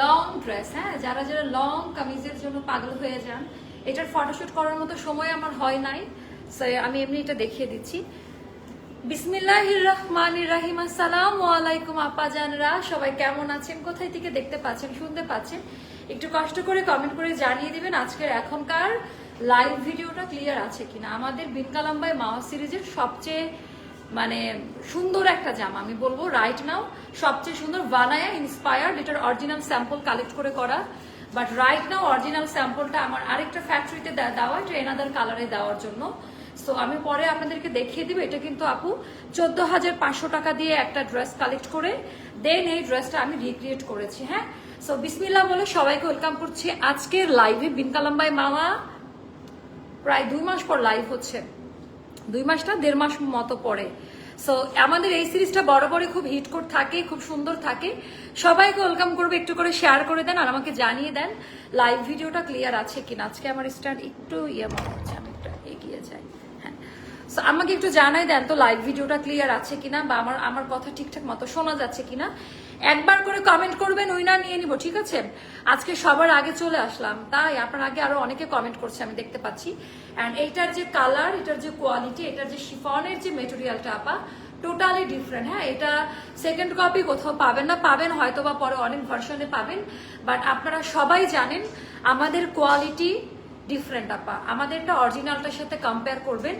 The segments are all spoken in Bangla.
লং ড্রেস হ্যাঁ? যারা যারা লং কামিজের জন্য পাগল হয়ে যান, এটার ফটোশ্যুট করার মতো সময় আমার হয় নাই। আমি এমনি এটা দেখিয়ে দিচ্ছি। বিসমিল্লাহির রহমান রাহিম, আসসালামু আলাইকুম আপা জানরা, সবাই কেমন আছেন? কোথায় থেকে দেখতে পাচ্ছেন, শুনতে পাচ্ছেন? একটু কষ্ট করে কমেন্ট করে জানিয়ে দিবেন আজকের এখনকার লাইভ ভিডিওটা ক্লিয়ার আছে কিনা। আমাদের বিনকালাম্বাই মাওয়া সিরিজের সবচেয়ে মানে সুন্দর একটা জামা, আমি বলব রাইট নাও সবচেয়ে সুন্দর বানায়া ইন্সপায়ার্ড এটার অরিজিনাল স্যাম্পল কালেক্ট করে করা। বাট রাইট নাও অরিজিনাল স্যাম্পলটা আমার আরেকটা ফ্যাক্টরিতে দেওয়া এটা এনাদার কালারে দেওয়ার জন্য। সো আমি পরে আপনাদেরকে দেখিয়ে দিব, এটা কিন্তু আপু চোদ্দ হাজার পাঁচশো টাকা দিয়ে একটা ড্রেস কালেক্ট করে। দেন এই ড্রেসটা আমি রিক্রিয়েট করেছি হ্যাঁ? সো বিসমিল্লা বলে সবাইকে ওয়েলকাম করছি আজকের লাইভে বিনকালাম্বাই মামা। প্রায় দুই মাস পর লাইভ হচ্ছে। দুই মাসটা দেড় মাস মতো পরে। সো আমাদের এই সিরিজটা বরাবরই খুব হিট কোড থাকে খুব সুন্দর থাকে। সবাইকে ওয়েলকাম করবে একটু করে শেয়ার করে দেন আর আমাকে জানিয়ে দেন লাইভ ভিডিওটা ক্লিয়ার আছে কিনা। আজকে আমার স্ট্যান্ড একটু ইয়ে মনে হচ্ছে আমি একটু এগিয়ে যাই। হ্যাঁ। So, আমাকে একটু জানাই দেন তো লাইভ ভিডিওটা ক্লিয়ার আছে কিনা বা আমার আমার কথা ঠিকঠাক মতো শোনা যাচ্ছে কিনা। একবার করে কমেন্ট করবেন ওই না নিয়ে নিব, ঠিক আছে? আজকে সবার আগে চলে আসলাম। তাই আপনার আগে আরও অনেকে কমেন্ট করছে, আমি দেখতে পাচ্ছি। অ্যান্ড এইটার যে কালার এটার যে কোয়ালিটি এটার যে শিফনের যে মেটেরিয়ালটা আপা টোটালি ডিফারেন্ট হ্যাঁ? এটা সেকেন্ড কপি কোথাও পাবেন না, পাবেন হয়তো বা পরে অনেক ভার্সনে পাবেন। বাট আপনারা সবাই জানেন, আমাদের কোয়ালিটি ডিফারেন্ট আপা। আমাদেরটা অরিজিনালটার সাথে কম্পেয়ার করবেন।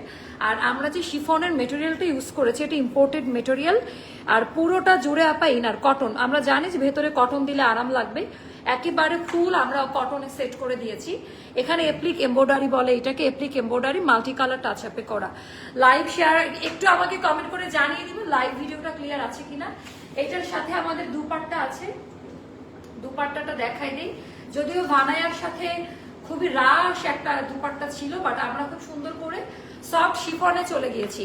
আর আমরা যে শিফনের মেটেরিয়ালটা ইউজ করেছি, এটা ইম্পোর্টেড মেটেরিয়াল আর পুরোটা জুড়ে আপা ইনার কটন আমরা জানি যে ভেতরে কটন দিলে আরাম লাগবে। একেবারে ফুল আমরা কটনে সেট করে দিয়েছি। এখানে এপ্লিক এম্বয়ডারি বলে, এটাকে applique embroidery multi colour touch আপে করা। লাইভ শেয়ার একটু আমাকে কমেন্ট করে জানিয়ে দিবেন লাইভ ভিডিওটা ক্লিয়ার আছে কিনা? এটার সাথে আমাদের দুপাট্টা আছে। দুপাট্টাটা দেখাই দিই। যদিও ভানায়ার সাথে খুবই রাশ একটা দুপাট্টা ছিল বাট আমরা খুব সুন্দর করে সফট শিফনে চলে গিয়েছি।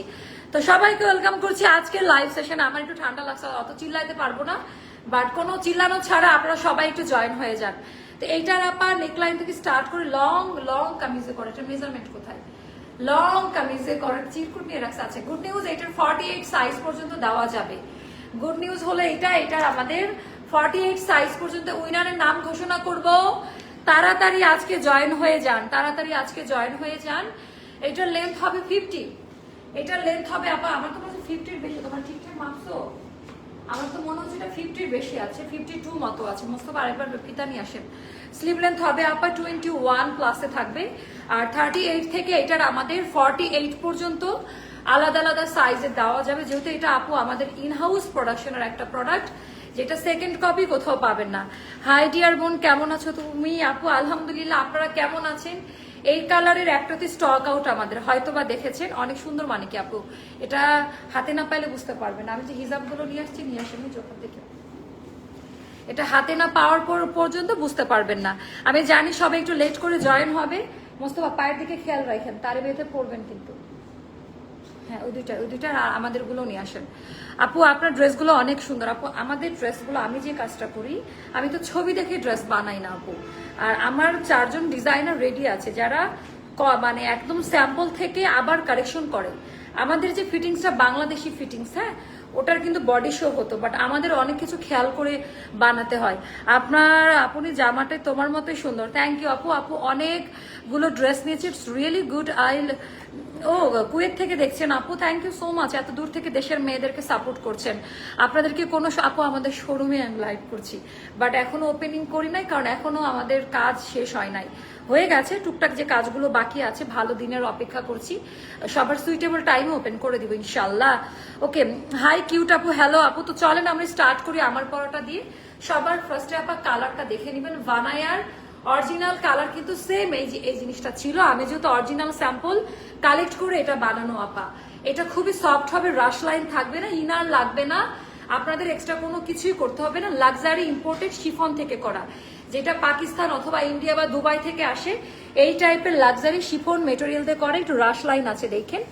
তো সবাইকে ওয়েলকাম করছি আজকের লাইভ সেশন আমার একটু ঠান্ডা লাগছে, অত চিল্লাইতে পারব না বাট কোনো চিল্লানো ছাড়া আপনারা সবাই একটু জয়েন হয়ে যান। তো এইটার আবার নেকলাইন থেকে স্টার্ট করে লং লং কামিজে করে। এটা মেজারমেন্ট কোথায়? লং কামিজে করার চিরকুট নিয়ে রাখছে। আছে গুড নিউজ এটার ফর্টি এইট সাইজ পর্যন্ত দেওয়া যাবে। গুড নিউজ হলো এটা এটার আমাদের ফর্টি এইট সাইজ পর্যন্ত উইনারের নাম ঘোষণা করব। তাড়াতাড়ি আজকে জয়েন হয়ে যান, তাড়াতাড়ি আজকে জয়েন হয়ে যান। এটার লেন্থ হবে ফিফটি এটার লেন্থ হবে, আপা, আমার তো মনে হচ্ছে ফিফটির বেশি, তোমার ঠিকঠাক মাপছো আমার তো মনে হচ্ছে এটা ফিফটির বেশি আছে ফিফটি টু মতো আছে, মোস্তফা আরেকবার ফিতা নিয়ে আসেন। স্লিভ লেন্থ হবে, আপা টোয়েন্টি ওয়ান প্লাসে থাকবে। আর থার্টি এইট থেকে এটার আমাদের ফর্টি এইট পর্যন্ত আলাদা আলাদা সাইজে দেওয়া যাবে। যেহেতু এটা আপু আমাদের ইনহাউস প্রোডাকশনের একটা প্রোডাক্ট যেটা সেকেন্ড কপি কোথাও পাবেন না। হাই ডিয়ার বোন, কেমন আছো তুমি? আপু, আলহামদুলিল্লাহ, আপনারা কেমন আছেন? এই কালারের একটাতে স্টক আউট আমাদের হয়তো বা দেখেছেন। অনেক সুন্দর মানে কি আপু? এটা হাতে না পাইলে বুঝতে পারবেন আমি যে হিজাবগুলো নিয়ে আসছি, নিয়ে আসেনি যখন দেখে এটা হাতে না পাওয়ার পর পর্যন্ত বুঝতে পারবেন না। আমি জানি সবাই একটু লেট করে জয়েন হবে। মোস্তফা, পায়ের দিকে খেয়াল রাখেন, তারে বেঁধে পড়বেন কিন্তু। হ্যাঁ ওই দুইটা ওই দুইটা আর আমাদেরগুলো নিয়ে আসেন। আপু, আপনার ড্রেসগুলো অনেক সুন্দর। আপু, আমাদের ড্রেসগুলো, আমি যে কাজটা করি, আমি তো ছবি দেখে ড্রেস বানাই না, আপু। আর আমার চারজন ডিজাইনার রেডি আছে, যারা মানে একদম স্যাম্পল থেকে আবার কারেকশন করে। আমাদের যে ফিটিংসটা বাংলাদেশি ফিটিংস হ্যাঁ ওটার কিন্তু বডি শো হতো বাট আমাদের অনেক কিছু খেয়াল করে বানাতে হয়। আপনার, আপনি জামাটাই তোমার মতোই সুন্দর। থ্যাংক ইউ আপু। আপু, অনেকগুলো ড্রেস নিয়েছে। ইটস রিয়েলি গুড আই ও, কুয়েত থেকে দেখছেন আপু থ্যাংক ইউ সো মাচ এত দূর থেকে দেশের মেয়েদেরকে সাপোর্ট করছেন। আপনাদেরকে কোনো আপু, আমাদের শোরুমে আমি লাইভ করছি। বাট এখনও ওপেনিং করি নাই, কারণ এখনও আমাদের কাজ শেষ হয় নাই। হয়ে গেছে, টুকটাক যে কাজগুলো বাকি আছে, ভালো দিনের অপেক্ষা করছি। সবার সুইটেবল টাইম ওপেন করে দিব ইনশাল্লাহ ওকে হাই কিউট আপু হ্যালো আপু, তো চলেন, আমরা স্টার্ট করি আমার পরোটা দিয়ে। সবার ফার্স্টে আপা কালারটা দেখে নেবেন ভানায়ার অরিজিনাল কালার কিন্তু সেম এই যে, এই জিনিসটা ছিল। আমি যেহেতু অরিজিনাল স্যাম্পল কালেক্ট করে এটা বানানো, আপা। এটা খুবই সফট হবে রাশ লাইন থাকবে না, ইনার লাগবে না। আপনাদের এক্সট্রা কোনো কিছুই করতে হবে না। লাক্সারি ইম্পোর্টেড শিফন থেকে করা। যেটা পাকিস্তান অথবা ইন্ডিয়া বা দুবাই থেকে আসে, এই টাইপের লাক্সারি শিফন মেটেরিয়াল দিয়ে করে। একটু রাশ লাইন আছে, দেখেন।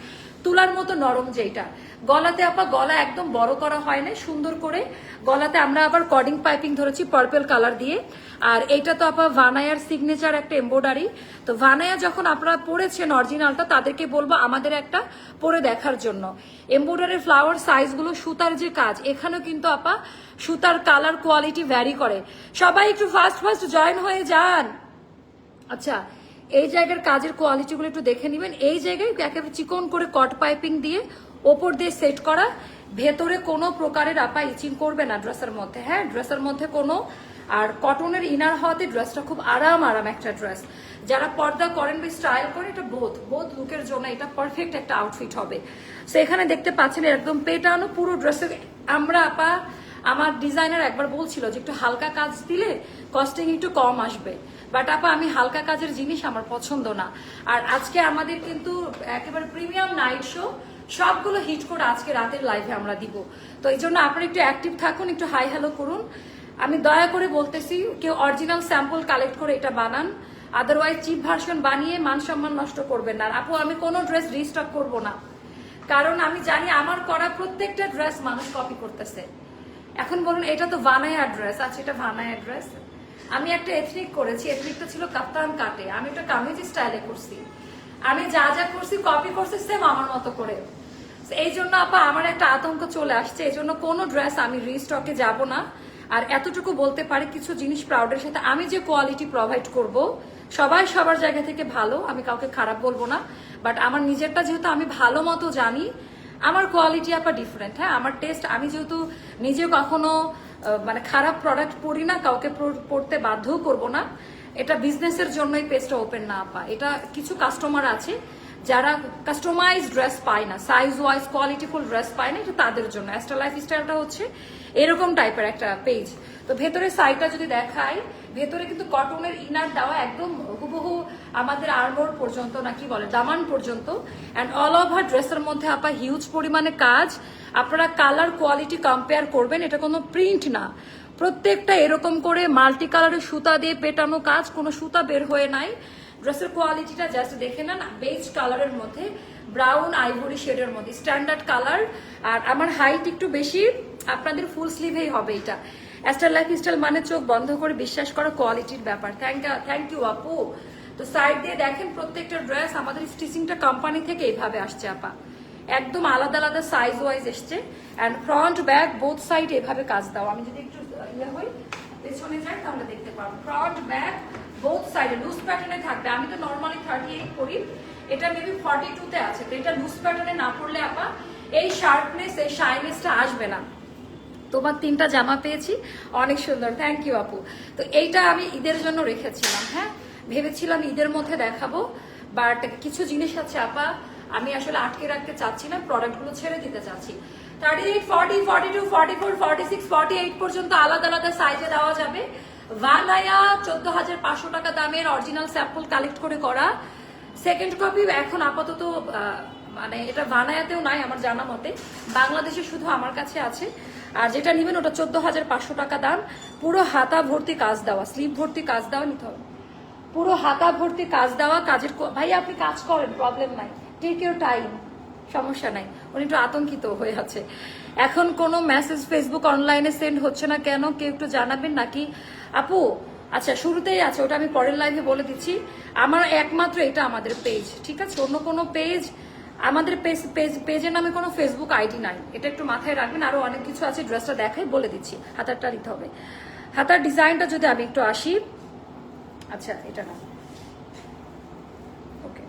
তুলার মতো নরম যেটা। গলাতে আপা গলা একদম বড় করা হয় না সুন্দর করে। গলাতে আমরা আবার কর্ডিং পাইপিং ধরেছি পার্পল কালার দিয়ে। আর এইটা তো আপা ভানায়ার সিগনেচার একটা এম্বোডারি তো ভানায়া যখন আপনারা পড়েছেন অরিজিনালটা তাদেরকে বলব আমাদের একটা পরে দেখার জন্য। এম্বোডারি ফ্লাওয়ার সাইজগুলো সুতার যে কাজ, এখানেও কিন্তু আপা সুতার কালার কোয়ালিটি ভ্যারি করে। সবাই একটু ফাস্ট ফাস্ট জয়েন হয়ে যান। আচ্ছা এই জায়গার কাজের কোয়ালিটিগুলো একটু দেখে নেবেন। এই জায়গায় একেবারে চিকন করে কট পাইপিং দিয়ে ওপর দিয়ে সেট করা। ভেতরে কোনো প্রকারের আপা ইচিং করবে না ড্রেসের মধ্যে। হ্যাঁ ড্রেসের মধ্যে কোনো, আর কটনের ইনার হওয়াতে ড্রেসটা খুব আরাম আরাম একটা ড্রেস যারা পর্দা করেন বা স্টাইল করেন, এটা বোধ বোধ লুকের জন্য এটা পারফেক্ট একটা আউটফিট হবে। সো এখানে দেখতে পাচ্ছেন একদম পেটানো পুরো ড্রেসের আমরা আপা, আমার ডিজাইনার একবার বলছিল যে একটু হালকা কাজ দিলে কস্টিং একটু কম আসবে। বাট আপা, আমি হালকা কাজের জিনিস আমার পছন্দ না। আর আজকে আমাদের কিন্তু একেবারে প্রিমিয়াম নাইট শো, সবগুলো হিট করে আজকে রাতের লাইভে আমরা দিব। তো এই জন্য আপনারা একটু অ্যাক্টিভ থাকুন, একটু হাই হ্যালো করুন। আমি দয়া করে বলতেছি, কেউ অরিজিনাল স্যাম্পল কালেক্ট করে এটা বানান। আদারওয়াইজ চিপ ভার্সন বানিয়ে মান সম্মান নষ্ট করবেন না। আপু, আমি কোনো ড্রেস রিস্টক করব না। কারণ আমি জানি আমার করা প্রত্যেকটা ড্রেস মানুষ কপি করতেছে। এখন বলুন, এটা তো ভানায়া ড্রেস আচ্ছা এটা ভানায়া ড্রেস আমি একটা এথনিক করেছি এথনিকটা ছিল কাপ্তান কাটে। আমি একটা কামিজি স্টাইলে করছি। আমি যা যা করছি কপি করছি সেম আমার মতো করে। এই জন্য আপা, আমার একটা আতঙ্ক চলে আসছে। এই জন্য কোনো ড্রেস আমি রিস্টকে যাব না। আর এতটুকু বলতে পারি, কিছু জিনিস প্রাউডের সাথে। আমি যে কোয়ালিটি প্রোভাইড করব, সবাই সবার জায়গা থেকে ভালো, আমি কাউকে খারাপ বলব না। বাট আমার নিজেরটা যেহেতু আমি ভালো মতো জানি, আমার কোয়ালিটি আপা ডিফারেন্ট হ্যাঁ আমার টেস্ট আমি যেহেতু নিজে কখনো মানে খারাপ প্রোডাক্ট পরি না, কাউকে পড়তে বাধ্যও করব না। এটা বিজনেসের জন্যই পেজটা ওপেন না পা এটা কিছু কাস্টমার আছে যারা কাস্টমাইজ ড্রেস পায় না সাইজ ওয়াইজ কোয়ালিটিফুল ড্রেস পায় না, এটা তাদের জন্য। অ্যাস্ট্রা লাইফ স্টাইলটা হচ্ছে এরকম টাইপের একটা পেজ তো ভেতরে সাইডটা যদি দেখাই, ভেতরে কিন্তু কটনের ইনার দেওয়া একদম হুবহু আমাদের আর্মোর পর্যন্ত না কি বলে, দামান পর্যন্ত। অ্যান্ড অল ওভার ড্রেসের মধ্যে আপা হিউজ পরিমাণে কাজ। আপনারা কালার কোয়ালিটি কম্পেয়ার করবেন, এটা কোনো প্রিন্ট না। প্রত্যেকটা এরকম করে মাল্টি কালারের সুতা দিয়ে পেটানো কাজ, কোনো সুতা বের হয়ে নাই। ড্রেসের কোয়ালিটিটা জাস্ট দেখে নেন বেজ কালারের মধ্যে ব্রাউন আইভরি শেডের মধ্যে স্ট্যান্ডার্ড কালার আর আমার হাইট একটু বেশি। আপনাদের ফুল স্লিভেই হবে এটা। অ্যাস্টার লাইফ স্টাইল মানে চোখ বন্ধ করে বিশ্বাস করা কোয়ালিটির ব্যাপার। থ্যাংক থ্যাংক ইউ আপু। তো সাইড দিয়ে দেখেন প্রত্যেকটা ড্রেস আমাদের স্টিচিংটা কোম্পানি থেকে এইভাবে আসছে, আপা। একদম আলাদা আলাদা সাইজ ওয়াইজ এসছে। And front back both side এভাবে কাজ দাও। আমি যদি একটু ইয়ে হই, পেছনে যাই তাহলে দেখতে পাবো ফ্রন্ট ব্যাক বোথ সাইডে লুজ প্যাটার্নে থাকবে। আমি তো নর্মালি থার্টি এইট করি এটা মেবি ফর্টি টুতে আছে। তো এটা লুজ প্যাটার্নে না পড়লে, আপা, এই শার্পনেস এই শাইনেসটা আসবে না। তোমার তিনটা জামা পেয়েছি। অনেক সুন্দর। থ্যাংক ইউ আপু। তো এইটা আমি ঈদের জন্য রেখেছিলাম হ্যাঁ? ভেবেছিলাম ঈদের মধ্যে দেখাবো বাট কিছু জিনিস আছে, আপা, আমি আসলে আটকে রাখতে চাচ্ছি না প্রোডাক্টগুলো ছেড়ে দিতে চাচ্ছি। Thirty eight forty forty two forty four forty six forty eight পর্যন্ত আলাদা আলাদা সাইজে দেওয়া যাবে। ভানায়া চোদ্দ হাজার পাঁচশো টাকা দামের অরিজিনাল স্যাম্পল কালেক্ট করে করা। সেকেন্ড কপি এখন আপাতত মানে এটা ভানায়াতেও নাই আমার জানা মতে। বাংলাদেশে শুধু আমার কাছে আছে। আর যেটা নেবেন ওটা চোদ্দ হাজার পাঁচশো টাকা দাম। পুরো হাতা ভর্তি কাজ দেওয়া, স্লিপ ভর্তি কাজ দেওয়া নিতে হবে। পুরো হাতা ভর্তি কাজ দেওয়া, কাজের ভাই, আপনি কাজ করেন প্রবলেম নাই। টেক ইউর টাইম সমস্যা নাই। উনি একটু আতঙ্কিত হয়ে আছে। এখন কোনো মেসেজ ফেসবুক অনলাইনে সেন্ড হচ্ছে না কেন? কেউ একটু জানাবেন নাকি? আপু আচ্ছা শুরুতেই আছে, ওটা আমি পরের লাইভে বলে দিচ্ছি। আমার একমাত্র এটা আমাদের পেজ ঠিক আছে? অন্য কোনো পেজ আমাদের পেজ পেজ পেজের নামে কোনো ফেসবুক আইডি নাই। এটা একটু মাথায় রাখবেন, আরও অনেক কিছু আছে ড্রেসটা দেখাই বলে দিচ্ছি, হাতারটা নিতে হবে। হাতার ডিজাইনটা যদি আমি একটু আসি আচ্ছা এটা না। ওকে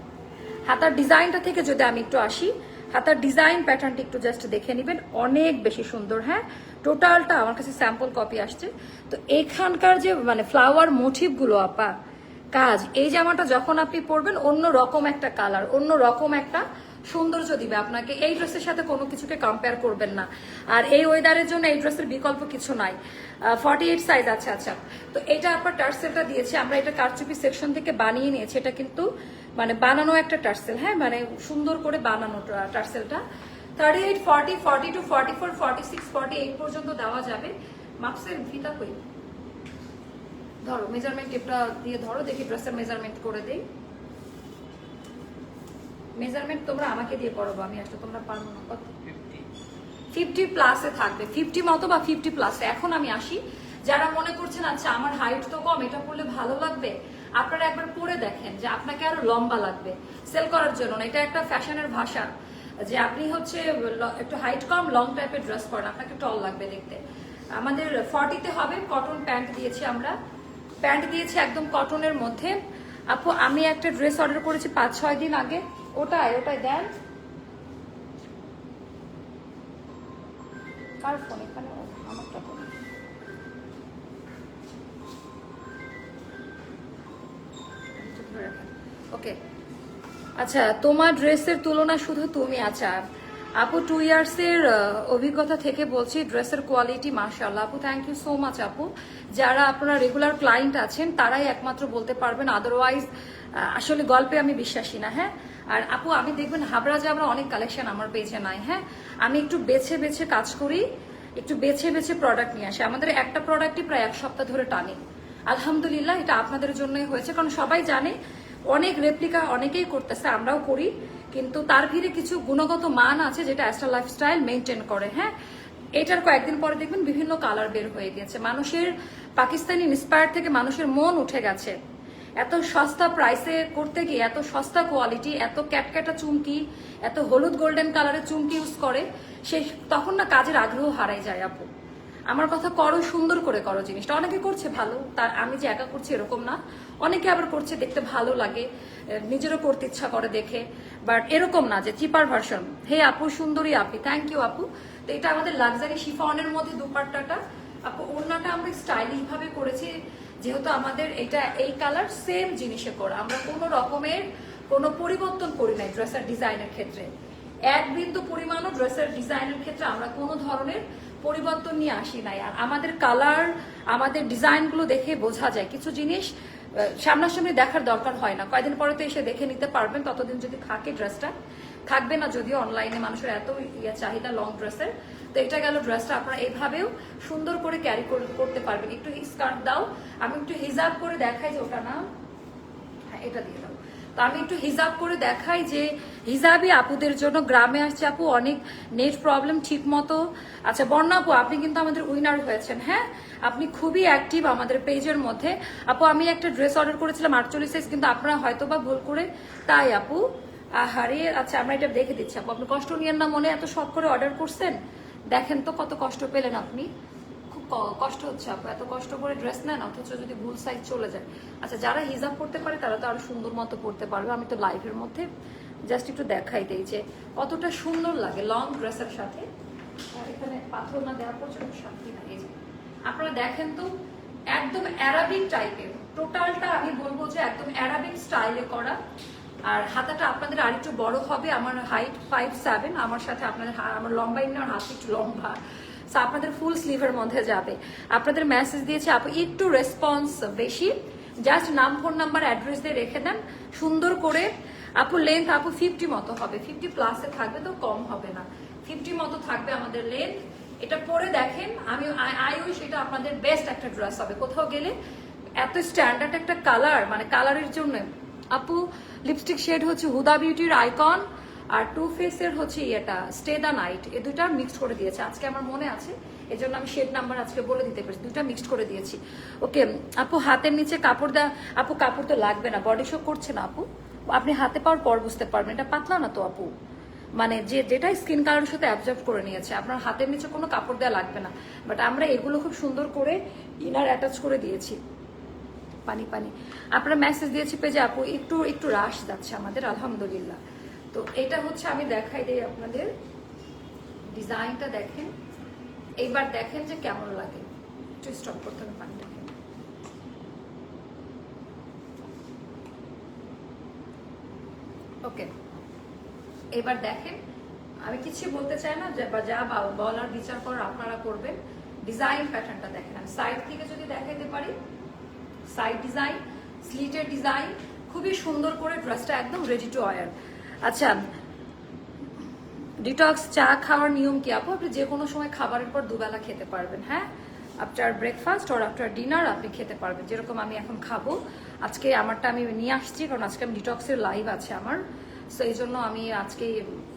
হাতার ডিজাইনটা থেকে যদি আমি একটু আসি, হাতার ডিজাইন প্যাটার্নটা একটু জাস্ট দেখে নেবেন, অনেক বেশি সুন্দর হ্যাঁ? টোটালটা আমার কাছে স্যাম্পল কপি আসছে। তো এখানকার যে মানে ফ্লাওয়ার মোটিভগুলো আপা, কাজ, এই জামাটা যখন আপনি পরবেন, অন্য রকম একটা কালার অন্য রকম একটা সৌন্দর্য দিবে। আপনাকে এই ড্রেসের সাথে কোনো কিছুকে কম্পেয়ার করবেন না। আর এই ওয়েদারের জন্য এই ড্রেসের বিকল্প কিছু নাই। ফর্টি এইট সাইজ আছে আচ্ছা। তো এটা আপনার টার্সেলটা দিয়েছে। আমরা এটা কারচুপি সেকশন থেকে বানিয়ে নিয়েছি। এটা কিন্তু মানে বানানো একটা টার্সেল হ্যাঁ? মানে সুন্দর করে বানানো টার্সেলটা। Thirty eight forty forty two forty four forty six forty eight পর্যন্ত দেওয়া যাবে। মাপসের ফিতা কই? ধরো মেজারমেন্ট টেপটা দিয়ে ধরো, দেখি ড্রেসের মেজারমেন্ট করে দেই। মেজারমেন্ট তোমরা আমাকে দিয়ে করব আমি আসলে তোমরা পারব না। কত? ফিফটি প্লাসে থাকবে। ফিফটি মতো বা ফিফটি প্লাসে এখন আমি আসি। যারা মনে করছেন আচ্ছা আমার হাইট তো কম এটা পরলে ভালো লাগবে? আপনারা একবার পরে দেখেন যে আপনাকে আরও লম্বা লাগবে। সেল করার জন্য না, এটা একটা ফ্যাশনের ভাষা। যে আপনি হচ্ছে একটু হাইট কম লং টাইপের ড্রেস পরেন আপনাকে টল লাগবে দেখতে। আমাদের ফর্টিতে হবে কটন প্যান্ট দিয়েছি আমরা। প্যান্ট দিয়েছি একদম কটনের মধ্যে। আপু আমি একটা ড্রেস অর্ডার করেছি পাঁচ ছয় দিন আগে। ওটাই ওটাই দেন। কার ফোন এখানে আমারটা ফোন ওকে আচ্ছা তোমার ড্রেসের তুলনা শুধু তুমি আচ্ছা। আপু টু ইয়ার্স এর আহ, অভিজ্ঞতা থেকে বলছি ড্রেসের কোয়ালিটি মাশাআল্লাহ। আপু থ্যাংক ইউ সো মাচ আপু। যারা আপনারা রেগুলার ক্লায়েন্ট আছেন তারাই একমাত্র বলতে পারবেন আদারওয়াইজ আসলে গল্পে আমি বিশ্বাসী না হ্যাঁ? আর আপু, আমি দেখবেন হাবড়া জাবড়া অনেক কালেকশন আমার পেজে নাই হ্যাঁ? আমি একটু বেছে বেছে কাজ করি, একটু বেছে বেছে প্রোডাক্ট নিয়ে আসি। আমাদের একটা প্রোডাক্টই প্রায় এক সপ্তাহ ধরে টানি। আলহামদুলিল্লাহ, এটা আপনাদের জন্যই হয়েছে। কারণ সবাই জানে, অনেক রেপ্লিকা অনেকেই করতেছে, আমরাও করি। কিন্তু তার ভিড়ে কিছু গুণগত মান আছে যেটা অ্যাস্ট্রা লাইফস্টাইল মেনটেন করে হ্যাঁ? এটার কয়েকদিন পরে দেখবেন বিভিন্ন কালার বের হয়ে গেছে। মানুষের, পাকিস্তানি ইন্সপায়ার থেকে মানুষের মন উঠে গেছে। এত সস্তা প্রাইসে করতে গিয়ে, এত সস্তা কোয়ালিটি এত ক্যাটক্যাটা চুমকি, এত হলুদ গোল্ডেন কালারের চুমকি ইউজ করে, সে তখন না কাজের আগ্রহ হারাই যায় আপু। আমার কথা করো, সুন্দর করে করো জিনিসটা। অনেকে করছে ভালো তার আমি যে একা করছি এরকম না। অনেকে আবার করছে দেখতে ভালো লাগে নিজেরও করতে ইচ্ছা করে দেখে। বাট এরকম না যে চিপার ভার্সন হে আপু, সুন্দরী আপি থ্যাংক ইউ আপু। তো এটা আমাদের লাক্সারি শিফনের মধ্যে দুপাট্টাটা। আপু, ওড়নাটা আমরা স্টাইলিশ ভাবে করেছি। যেহেতু আমাদের এটা, এই কালার সেম জিনিসে করা। আমরা কোনো রকমের কোনো পরিবর্তন করি নাই ড্রেসের ডিজাইনের ক্ষেত্রে। এক বিন্দু পরিমাণও ড্রেসের ডিজাইনের ক্ষেত্রে আমরা কোনো ধরনের পরিবর্তন নিয়ে আসি নাই। আর আমাদের কালার আমাদের ডিজাইনগুলো দেখে বোঝা যায়। কিছু জিনিস সামনাসামনি দেখার দরকার হয় না। কয়দিন পরে তো এসে দেখে নিতে পারবেন, ততদিন যদি থাকে ড্রেসটা থাকবে না যদিও অনলাইনে মানুষের এত ইয়ে চাহিদা লং ড্রেসের তো এটা গেল ড্রেসটা, আপনারা এভাবেও সুন্দর করে ক্যারি করতে পারবেন। একটু স্কার্ট দাও, আমি একটু হিজাব করে দেখাই যে ওটা না। হ্যাঁ এটা দিয়ে দাও। তো আমি একটু হিজাব করে দেখাই যে হিজাবই আপুদের জন্য। গ্রামে আসছে আপু, অনেক নেট প্রবলেম ঠিক মতো আচ্ছা বর্ণা আপু, আপনি কিন্তু আমাদের উইনার হয়েছেন হ্যাঁ? আপনি খুবই অ্যাক্টিভ আমাদের পেজের মধ্যে। আপু, আমি একটা ড্রেস অর্ডার করেছিলাম আটচল্লিশ সাইজ কিন্তু আপনারা হয়তো বা ভুল করে তাই আপু। আহারে আচ্ছা আমরা এটা দেখে দিচ্ছি আপু। আপনি কষ্ট নিয়েন না, মনে এত শখ করে অর্ডার করছেন? দেখেন তো কত কষ্ট পেলেন আপনি। খুব কষ্ট হচ্ছে আপু, এত কষ্ট করে ড্রেস নেন, অথচ যদি ভুল সাইজ চলে যায়। আচ্ছা যারা হিজাব পড়তে পারে, তারা তো আরও সুন্দর মতো পড়তে পারবে। আমি তো লাইভের মধ্যে জাস্ট একটু দেখাই দিই যে কতটা সুন্দর লাগে লং ড্রেসের সাথে। এখানে পাথর না দেওয়ার পর্যন্ত শান্তি যে, আপনারা দেখেন তো, একদম অ্যারাবিক টাইপের টোটালটা আমি বলব যে একদম অ্যারাবিক স্টাইলে করা। আর হাতাটা আপনাদের আরেকটু বড় হবে আমার হাইট ফাইভ সেভেন আমার সাথে আপনাদের আমার লম্বা ইন হাত একটু লম্বা। So, আপনাদের ফুল স্লিভের মধ্যে যাবে। আপনাদের মেসেজ দিয়েছে আপু একটু রেসপন্স বেশি। জাস্ট নাম ফোন নাম্বার অ্যাড্রেস দিয়ে রেখে দেন। সুন্দর করে আপু লেন্থ আপু ফিফটি মতো হবে। ফিফটি প্লাসে থাকবে তো কম হবে না। ফিফটি মতো থাকবে আমাদের লেন্থ এটা পরে দেখেন আমি আই উইশ এটা আপনাদের বেস্ট একটা ড্রেস হবে। কোথাও গেলে এত স্ট্যান্ডার্ড একটা কালার মানে কালারের জন্য। আপু লিপস্টিক শেড হচ্ছে হুদা বিউটির আইকন, আর টু ফেসের হচ্ছে ইয়েটা স্টে দা নাইট। এ দুইটা মিক্স করে দিয়েছে। আজকে আমার মনে আছে এই জন্য আমি শেড নাম্বার আজকে বলে দিতে পেরেছি। দুইটা মিক্সড করে দিয়েছি। ওকে, আপু হাতের নিচে কাপড় দেওয়া আপু কাপড় তো লাগবে না বডি শো করছে না আপু। আপনি হাতে পাওয়ার পর বুঝতে পারবেন, এটা পাতলা না তো আপু। মানে যে যেটা স্কিন কালারের সাথে অ্যাবজর্ব করে নিয়েছে, আপনার হাতের নিচে কোনো কাপড় দেওয়া লাগবে না। বাট আমরা এগুলো খুব সুন্দর করে ইনার অ্যাটাচ করে দিয়েছি। পানি পানি। আপনারা মেসেজ দিয়েছি পেজে, আপু, একটু একটু রাশ যাচ্ছে আমাদের, আলহামদুলিল্লাহ। তো এটা হচ্ছে আমি দেখাই দিই আপনাদের। ডিজাইনটা দেখেন। এইবার দেখেন যে কেমন লাগে। একটু স্টপ করতে হবে পানি ওকে এবার দেখেন, আমি কিছু বলতে চাই না, যে, বা যা বলার বিচার করার আপনারা করবেন। ডিজাইন প্যাটার্নটা দেখেন। আমি সাইড থেকে যদি দেখাইতে পারি সাইড ডিজাইন স্লিটের ডিজাইন খুবই সুন্দর করে ড্রেসটা একদম রেডি টু অয়ার আচ্ছা ডিটক্স চা খাওয়ার নিয়ম কি আপু? আপনি যে কোনো সময় খাবারের পর দুবেলা খেতে পারবেন হ্যাঁ? আফটার ব্রেকফাস্ট আর আফটার ডিনার আপনি খেতে পারবেন, যেরকম আমি এখন খাব। আজকে আমারটা আমি নিয়ে আসছি, কারণ আজকে আমি ডিটক্সের লাইভ আছে আমার। সো এই জন্য আমি আজকে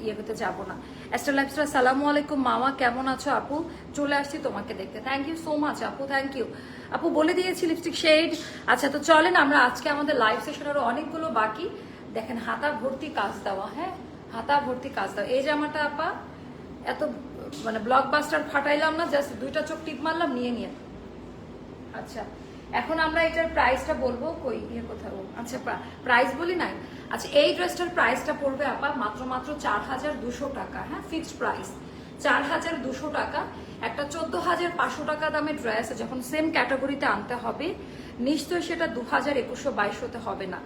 ইয়ে করতে যাব না। অ্যাস্টার লাইফস্টার সালামু আলাইকুম মামা, কেমন আছো আপু? চলে আসছি তোমাকে দেখতে। থ্যাংক ইউ সো মাচ আপু থ্যাংক ইউ আপু, বলে দিয়েছি লিপস্টিক শেড আচ্ছা তো চলেন আমরা আজকে আমাদের লাইভ সেশন আরও অনেকগুলো বাকি। দেখেন, হাতা ভর্তি কাজ দেওয়া হ্যাঁ? হাতা ভর্তি কাজ দেওয়া। এই জামাটা আপা, এত মানে ব্লকবাস্টার ফাটাইলাম না জাস্ট দুইটা চোখ টিপ মারলাম, নিয়ে নিয়ে। আচ্ছা এখন আমরা এটার প্রাইসটা বলব কই? ইয়ে কোথাও আচ্ছা প্রাইস বলি নাই। আচ্ছা এই ড্রেসটার প্রাইসটা পড়বে আপা মাত্র মাত্র চার হাজার দুশো টাকা হ্যাঁ ফিক্সড প্রাইস চার হাজার দুশো টাকা, একটা চোদ্দ হাজার পাঁচশো টাকা দামের ড্রেস যখন সেম ক্যাটাগরিতে আনতে হবে, নিশ্চয়ই সেটা দু হাজার একুশশো বাইশ হতে হবে না।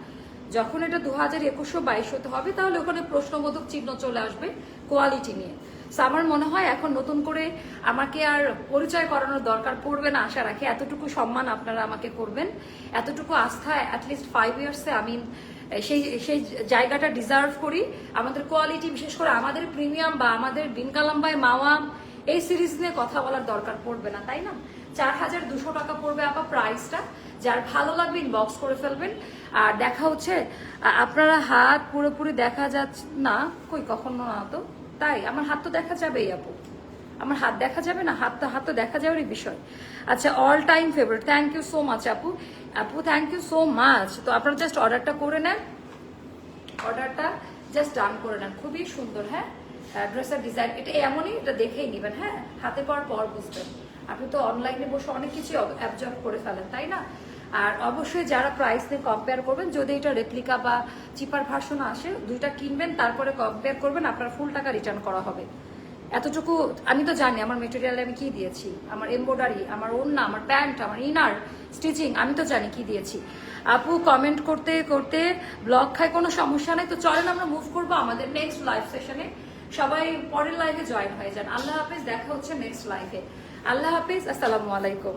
যখন এটা দু হাজার একুশশো বাইশ হতে হবে, তাহলে ওখানে প্রশ্নবোধক চিহ্ন চলে আসবে কোয়ালিটি নিয়ে। So, আমার মনে হয় এখন নতুন করে আমাকে আর পরিচয় করানোর দরকার পড়বে না, আশা রাখি। এতটুকু সম্মান আপনারা আমাকে করবেন। এতটুকু আস্থা অ্যাটলিস্ট ফাইভ ইয়ার্সে আমি সেই সেই জায়গাটা ডিজার্ভ করি। আমাদের কোয়ালিটি বিশেষ করে আমাদের প্রিমিয়াম বা আমাদের বিনকালাম্বাই মাওয়াম, এই সিরিজ নিয়ে কথা বলার দরকার পড়বে না, তাই না? চার হাজার দুশো টাকা পড়বে আপা প্রাইসটা যার ভালো লাগবে ইনবক্স করে ফেলবেন। আর দেখা হচ্ছে আপনারা হাত পুরোপুরি দেখা যাচ্ছে না। কই, কখনো না তো? তাই, আমার হাত তো দেখা যাবেই আপু। আমার হাত দেখা যাবে না? হাত তো হাত তো দেখা যাওয়ারই বিষয়। আচ্ছা all time favourite thank you so much আপু। আপু থ্যাংক ইউ সো মাচ তো আপনারা জাস্ট অর্ডারটা করে নেন। অর্ডারটা জাস্ট ডান করে নেন। খুবই সুন্দর হ্যাঁ? ড্রেসের ডিজাইন এটা এমনই, এটা দেখেই নেবেন হ্যাঁ? হাতে পাওয়ার পর বুঝবেন। আপনি তো অনলাইনে বসে অনেক কিছু অ্যাবজর্ব করে ফেলেন, তাই না? আর অবশ্যই যারা প্রাইস নিয়ে কম্পেয়ার করবেন, যদি এটা রেপ্লিকা বা চিপার ভার্সন আসে, দুইটা কিনবেন, তারপরে কম্পেয়ার করবেন, আপনার ফুল টাকা রিটার্ন করা হবে। এতটুকু আমি তো জানি আমার মেটেরিয়ালে আমি কি দিয়েছি, আমার এমব্রয়ডারি আমার ওড়না, আমার প্যান্ট, আমার ইনার স্টিচিং আমি তো জানি কি দিয়েছি। আপু কমেন্ট করতে করতে ব্লগ খায়, কোনো সমস্যা নেই। তো চলেন আমরা মুভ করব আমাদের নেক্সট লাইভ সেশনে সবাই পরের লাইফে জয়েন হয়ে যান। আল্লাহ হাফিজ, দেখা হচ্ছে নেক্সট লাইফে আল্লাহ হাফিজ, আসসালামু আলাইকুম।